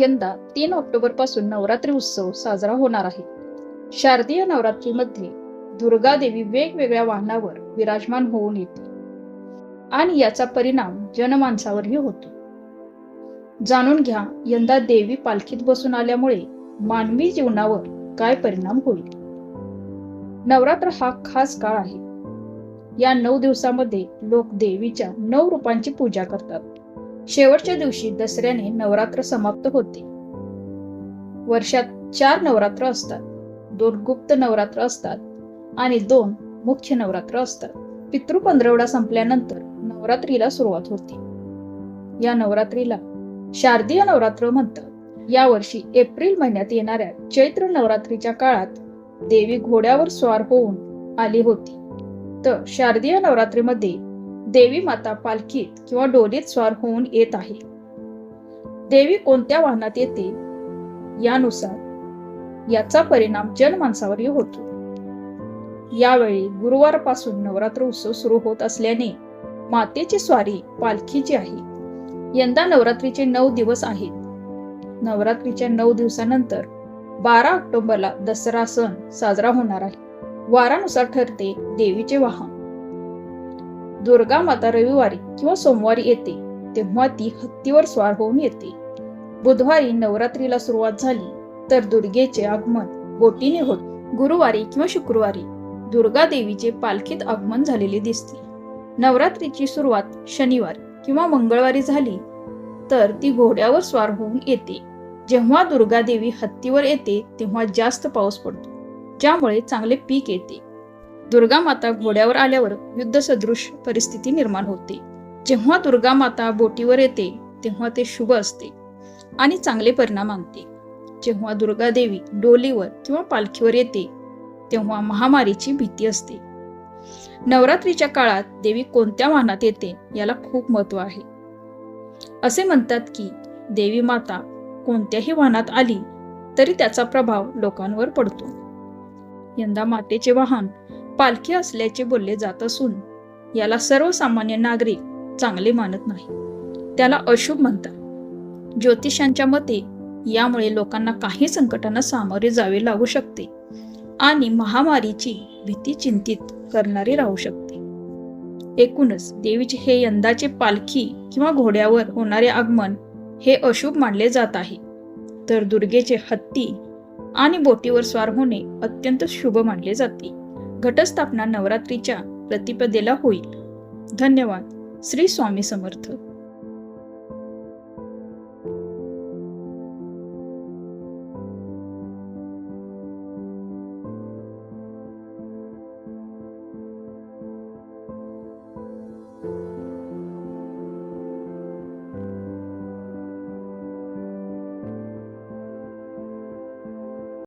यंदा तीन ऑक्टोबरपासून नवरात्री उत्सव साजरा होणार आहे. शारदीय नवरात्रीमध्ये दुर्गा देवी वेगवेगळ्या वाहनावर विराजमान होऊन येते. आणि याचा परिणाम जनमानसावरही होतो. जाणून घ्या यंदा देवी पालखीत बसून आल्यामुळे मानवी जीवनावर काय परिणाम होईल? नवरात्र हा खास काळ आहे. या नऊ दिवसामध्ये लोक देवीच्या नऊ रूपांची पूजा करतात. शेवटच्या दिवशी दसऱ्याने नवरात्र समाप्त होते. वर्षात चार नवरात्र असतात. दोन गुप्त नवरात्र असतात आणि दोन मुख्य नवरात्र असतात. पितृ पंधरवडा संपल्यानंतर नवरात्रीला सुरुवात होते. या नवरात्रीला शारदीय नवरात्र म्हणतात. यावर्षी एप्रिल महिन्यात येणाऱ्या चैत्र नवरात्रीच्या काळात देवी घोड्यावर स्वार होऊन आली होती. तर शारदीय नवरात्रीमध्ये देवी माता पालखीत किंवा डोलीत स्वार होऊन येत आहे. देवी कोणत्या वाहनात येते? यानुसार याचा परिणाम जनमानसावरही होतो. यावेळी गुरुवारपासून नवरात्र उत्सव सुरू होत असल्याने मातेची स्वारी पालखीची आहे. यंदा नवरात्रीचे नऊ दिवस आहेत. नवरात्रीच्या नऊ दिवसानंतर बारा ऑक्टोबरला दसरा सण साजरा होणार आहे. वारानुसार ठरते देवीचे वाहन. दुर्गा माता रविवारी किंवा सोमवारी येते तेव्हा ती हत्तीवर स्वार होऊन येते. बुधवारी नवरात्रीला सुरुवात झाली तर दुर्गेचे आगमन बोटीने होत. गुरुवारी किंवा शुक्रवारी दुर्गा देवीचे पालखीत आगमन झालेले दिसते. नवरात्रीची सुरुवात शनिवारी किंवा मंगळवारी झाली तर ती घोड्यावर स्वार होऊन येते. जेव्हा दुर्गा देवी हत्तीवर येते तेव्हा जास्त पाऊस पडतो ज्यामुळे चांगले पीक येते. दुर्गा माता घोड्यावर आल्यावर युद्ध सदृश परिस्थिती निर्माण होते. जेव्हा दुर्गा माता बोटीवर येते तेव्हा ते शुभ असते आणि चांगले परिणाम आणते. जेव्हा दुर्गा देवी डोलीवर किंवा पालखीवर येते तेव्हा महामारीची भीती असते. नवरात्रीच्या काळात देवी कोणत्या वाहनात येते याला खूप महत्त्व आहे. असे म्हणतात की देवी माता कोणत्याही वाहनात आली तरी त्याचा प्रभाव लोकांवर पडतो. यंदा मातेचे वाहन पालखी असल्याचे बोलले जात असून याला सर्वसामान्य नागरिक चांगले मानत नाही. त्याला अशुभ म्हणतात. ज्योतिषांच्या मते यामुळे लोकांना काही संकटांना सामोरे जावे लागू शकते आणि महामारीची भीती चिंतित करणारी राहू शकते. एकूणच देवीचे हे यंदाचे पालखी किंवा घोड्यावर होणारे आगमन हे अशुभ मानले जात आहे. तर दुर्गेचे हत्ती आणि बोटीवर स्वार होणे अत्यंत शुभ मानले जाते. घटस्थापना नवरात्रीच्या प्रतिपदेला होईल. धन्यवाद. श्री स्वामी समर्थ.